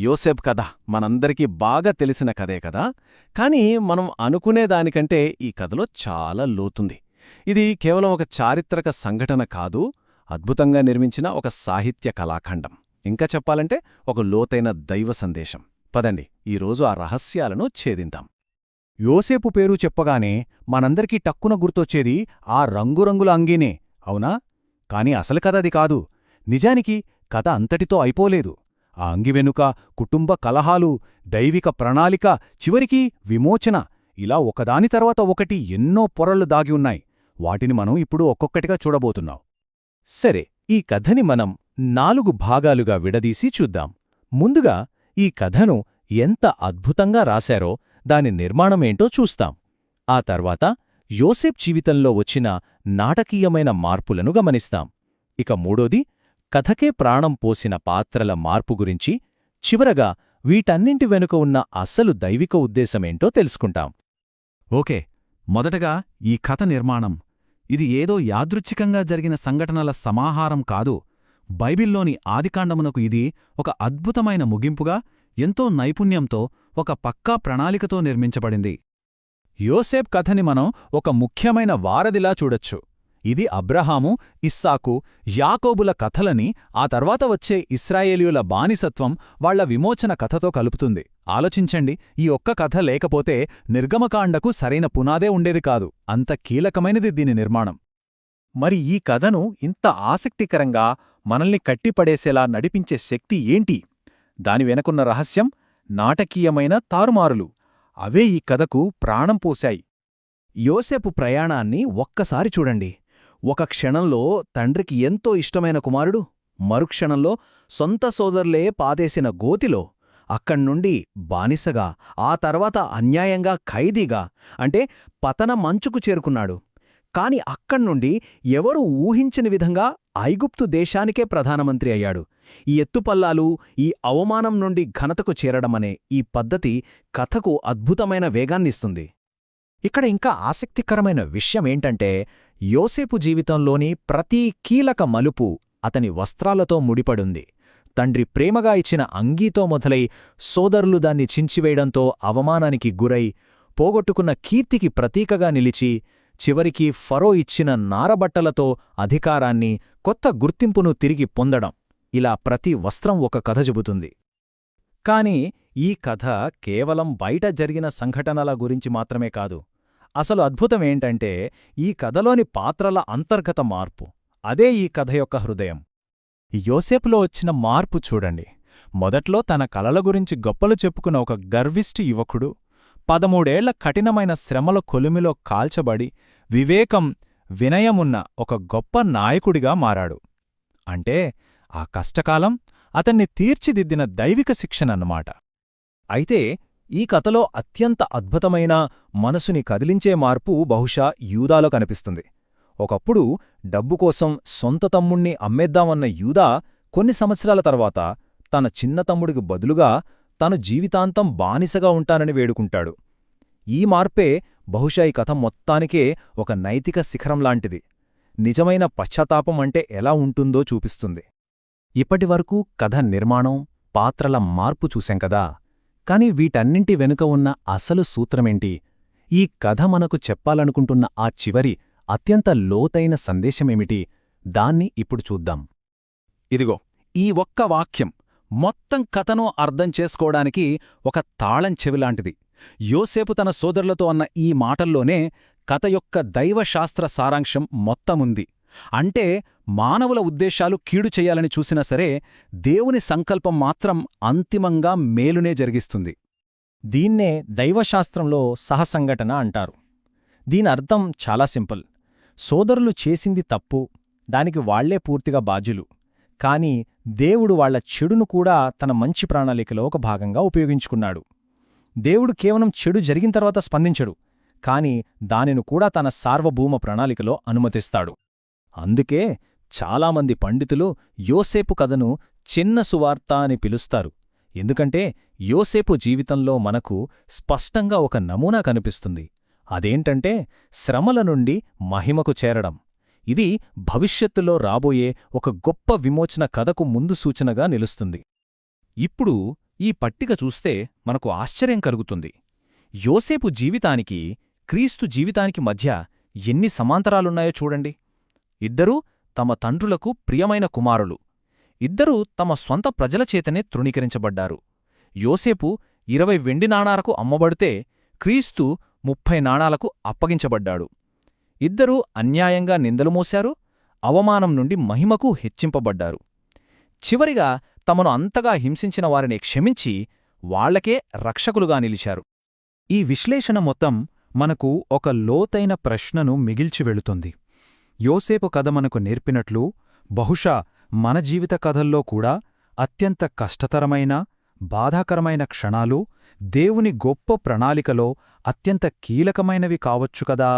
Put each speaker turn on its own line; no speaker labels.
యోసేప్ కథ మనందరికీ బాగా తెలిసిన కథే కదా? కానీ మనం అనుకునేదానికంటే ఈ కథలో చాలా లోతుంది. ఇది కేవలం ఒక చారిత్రక సంఘటన కాదు అద్భుతంగా నిర్మించిన ఒక సాహిత్య కళాఖండం. ఇంకా చెప్పాలంటే ఒక లోతైన దైవ సందేశం. పదండి ఈరోజు ఆ రహస్యాలను ఛేదిందాం.
యోసేపు పేరు చెప్పగానే మనందరికీ టక్కున గుర్తొచ్చేది ఆ రంగురంగుల అంగీనే అవునా? కాని అసలు కథ అది కాదు. నిజానికి కథ అంతటితో అయిపోలేదు. ఆ అంగి వెనుక కుటుంబ కలహాలు దైవిక ప్రణాళిక చివరికి విమోచన. ఇలా ఒకదాని తర్వాత ఒకటి ఎన్నో పొరళ్ళు దాగి ఉన్నాయి. వాటిని మనం ఇప్పుడు ఒక్కొక్కటిగా చూడబోతున్నాం. సరే ఈ కథని మనం నాలుగు భాగాలుగా విడదీసి చూద్దాం. ముందుగా ఈ కథను ఎంత అద్భుతంగా రాశారో దాని నిర్మాణమేంటో చూస్తాం. ఆ తర్వాత యోసేప్ జీవితంలో వచ్చిన నాటకీయమైన మార్పులను గమనిస్తాం. ఇక మూడోది కథకే ప్రాణం పోసిన పాత్రల మార్పు గురించి చివరగా వీటన్నింటి వెనుక ఉన్న అసలు దైవిక ఉద్దేశమేంటో తెలుసుకుంటాం. ఓకే మొదటగా ఈ కథ నిర్మాణం. ఇది ఏదో యాదృచ్ఛికంగా జరిగిన సంఘటనల సమాహారం కాదు. బైబిల్లోని ఆదికాండమునకు ఇది ఒక అద్భుతమైన ముగింపుగా ఎంతో నైపుణ్యంతో ఒక పక్కా ప్రణాళికతో నిర్మించబడింది. యోసేప్ కథని మనం ఒక ముఖ్యమైన వారధిలా చూడొచ్చు. ఇది అబ్రహాము ఇస్సాకు యాకోబుల కథలని ఆ తర్వాత వచ్చే ఇస్రాయేలీయుల బానిసత్వం వాళ్ళ విమోచన కథతో కలుపుతుంది. ఆలోచించండి ఈ ఒక్క కథ లేకపోతే నిర్గమకాండకు సరైన పునాదే ఉండేది కాదు. అంత కీలకమైనది దీని నిర్మాణం. మరి ఈ కథను ఇంత ఆసక్తికరంగా మనల్ని కట్టిపడేసేలా నడిపించే శక్తి ఏంటి? దాని వెనకున్న రహస్యం నాటకీయమైన తారుమారులు. అవే ఈ కథకు ప్రాణం పోశాయి. యోసేపు ప్రయాణాన్ని ఒక్కసారి చూడండి. ఒక క్షణంలో తండ్రికి ఎంతో ఇష్టమైన కుమారుడు మరుక్షణంలో సొంత సోదరులే పాతేసిన గోతిలో అక్కడ్నుండి బానిసగా ఆ తర్వాత అన్యాయంగా ఖైదీగా అంటే పతన మంచుకు చేరుకున్నాడు. కాని అక్కడ్నుండి ఎవరు ఊహించని విధంగా ఐగుప్తు దేశానికే ప్రధానమంత్రి అయ్యాడు. ఈ ఎత్తుపల్లాలు ఈ అవమానం నుండి ఘనతకు చేరడమనే ఈ పద్ధతి కథకు అద్భుతమైన వేగాన్నిస్తుంది. ఇక్కడ ఇంకా ఆసక్తికరమైన విషయమేంటంటే యోసేపు జీవితంలోని ప్రతీ కీలక మలుపు అతని వస్త్రాలతో ముడిపడుంది. తండ్రి ప్రేమగా ఇచ్చిన అంగీతో మొదలై సోదరులు దాన్ని చించివేయడంతో అవమానానికి గురై పోగొట్టుకున్న కీర్తికి ప్రతీకగా నిలిచి చివరికి ఫరో ఇచ్చిన నారబట్టలతో అధికారాన్ని కొత్త గుర్తింపును తిరిగి పొందడం. ఇలా ప్రతి వస్త్రం ఒక కథ చెబుతుంది. కాని ఈ కథ కేవలం బయట జరిగిన సంఘటనల గురించి మాత్రమే కాదు. అసలు అద్భుతమేంటంటే ఈ కథలోని పాత్రల అంతర్గత మార్పు. అదే ఈ కథ యొక్క హృదయం. యోసేపులో వచ్చిన మార్పు చూడండి. మొదట్లో తన కలల గురించి గొప్పలు చెప్పుకున్న ఒక గర్విష్టి యువకుడు పదమూడేళ్ళ కఠినమైన శ్రమల కొలిమిలో కాల్చబడి వివేకం వినయమున్న ఒక గొప్ప నాయకుడిగా మారాడు. అంటే ఆ కష్టకాలం అతన్ని తీర్చిదిద్దిన దైవిక శిక్షనన్నమాట. అయితే ఈ కథలో అత్యంత అద్భుతమైన మనసుని కదిలించే మార్పు బహుశా యూదాలో కనిపిస్తుంది. ఒకప్పుడు డబ్బు కోసం సొంత తమ్ముణ్ణి అమ్మేద్దామన్న యూదా కొన్ని సంవత్సరాల తర్వాత తన చిన్న తమ్ముడికి బదులుగా తను జీవితాంతం బానిసగా ఉంటానని వేడుకుంటాడు. ఈ మార్పే బహుశా ఈ కథ మొత్తానికే ఒక నైతిక శిఖరంలాంటిది నిజమైన పశ్చాత్తాపం అంటే ఎలా ఉంటుందో చూపిస్తుంది. ఇప్పటివరకు కథ నిర్మాణం పాత్రల మార్పు చూశాం కదా. కాని వీటన్నింటి వెనుక ఉన్న అసలు సూత్రమేంటి? ఈ కథ మనకు చెప్పాలనుకుంటున్న ఆ చివరి అత్యంత లోతైన సందేశమేమిటి? దాన్ని ఇప్పుడు చూద్దాం. ఇదిగో ఈ ఒక్క వాక్యం మొత్తం కథను అర్థం చేసుకోవడానికి ఒక తాళం చెవిలాంటిది. యోసేపు తన సోదరులతో అన్న ఈ మాటల్లోనే కథ యొక్క దైవశాస్త్ర సారాంశం మొత్తముంది. అంటే మానవుల ఉద్దేశాలు కీడు చేయాలని చూసినా సరే దేవుని సంకల్పం మాత్రం అంతిమంగా మేలునే జరిగిస్తుంది. దీన్నే దైవశాస్త్రంలో సహసంఘటన అంటారు. దీని అర్థం చాలా సింపుల్. సోదరులు చేసింది తప్పు దానికి వాళ్ళే పూర్తిగా బాధ్యులు. కాని దేవుడు వాళ్ళ చెడును కూడా తన మంచి ప్రణాళికలో ఒక భాగంగా ఉపయోగించుకున్నాడు. దేవుడు కేవలం చెడు జరిగిన తర్వాత స్పందించడు కాని దానిను కూడా తన సార్వభౌమ ప్రణాళికలో అనుమతిస్తాడు. అందుకే చాలామంది పండితులు యోసేపు కథను చిన్న సువార్త అని పిలుస్తారు. ఎందుకంటే యోసేపు జీవితంలో మనకు స్పష్టంగా ఒక నమూనా కనిపిస్తుంది. అదేంటంటే శ్రమల నుండి మహిమకు చేరడం. ఇది భవిష్యత్తులో రాబోయే ఒక గొప్ప విమోచన కథకు ముందు సూచనగా నిలుస్తుంది. ఇప్పుడు ఈ పట్టిక చూస్తే మనకు ఆశ్చర్యం కలుగుతుంది. యోసేపు జీవితానికి క్రీస్తు జీవితానికి మధ్య ఎన్ని సమాంతరాలున్నాయో చూడండి. ఇద్దరూ తమ తండ్రులకు ప్రియమైన కుమారులు. ఇద్దరూ తమ స్వంత ప్రజల చేతనే తృణీకరించబడ్డారు. యోసేపు ఇరవై వెండి నాణాలకు అమ్మబడితే క్రీస్తు ముప్పై నాణాలకు అప్పగించబడ్డాడు. ఇద్దరూ అన్యాయంగా నిందలు మోశారు అవమానం నుండి మహిమకు హెచ్చింపబడ్డారు. చివరిగా తమను అంతగా హింసించిన వారిని క్షమించి వాళ్ళకే రక్షకులుగా నిలిచారు.
ఈ విశ్లేషణ మొత్తం మనకు ఒక లోతైన ప్రశ్నను మిగిల్చి వెళుతుంది. యోసేపు కథ మనకు నేర్పినట్లు బహుశా మన జీవిత కథల్లో కూడా అత్యంత కష్టతరమైన బాధాకరమైన క్షణాలు దేవుని గొప్ప ప్రణాళికలో అత్యంత కీలకమైనవి కావచ్చు కదా?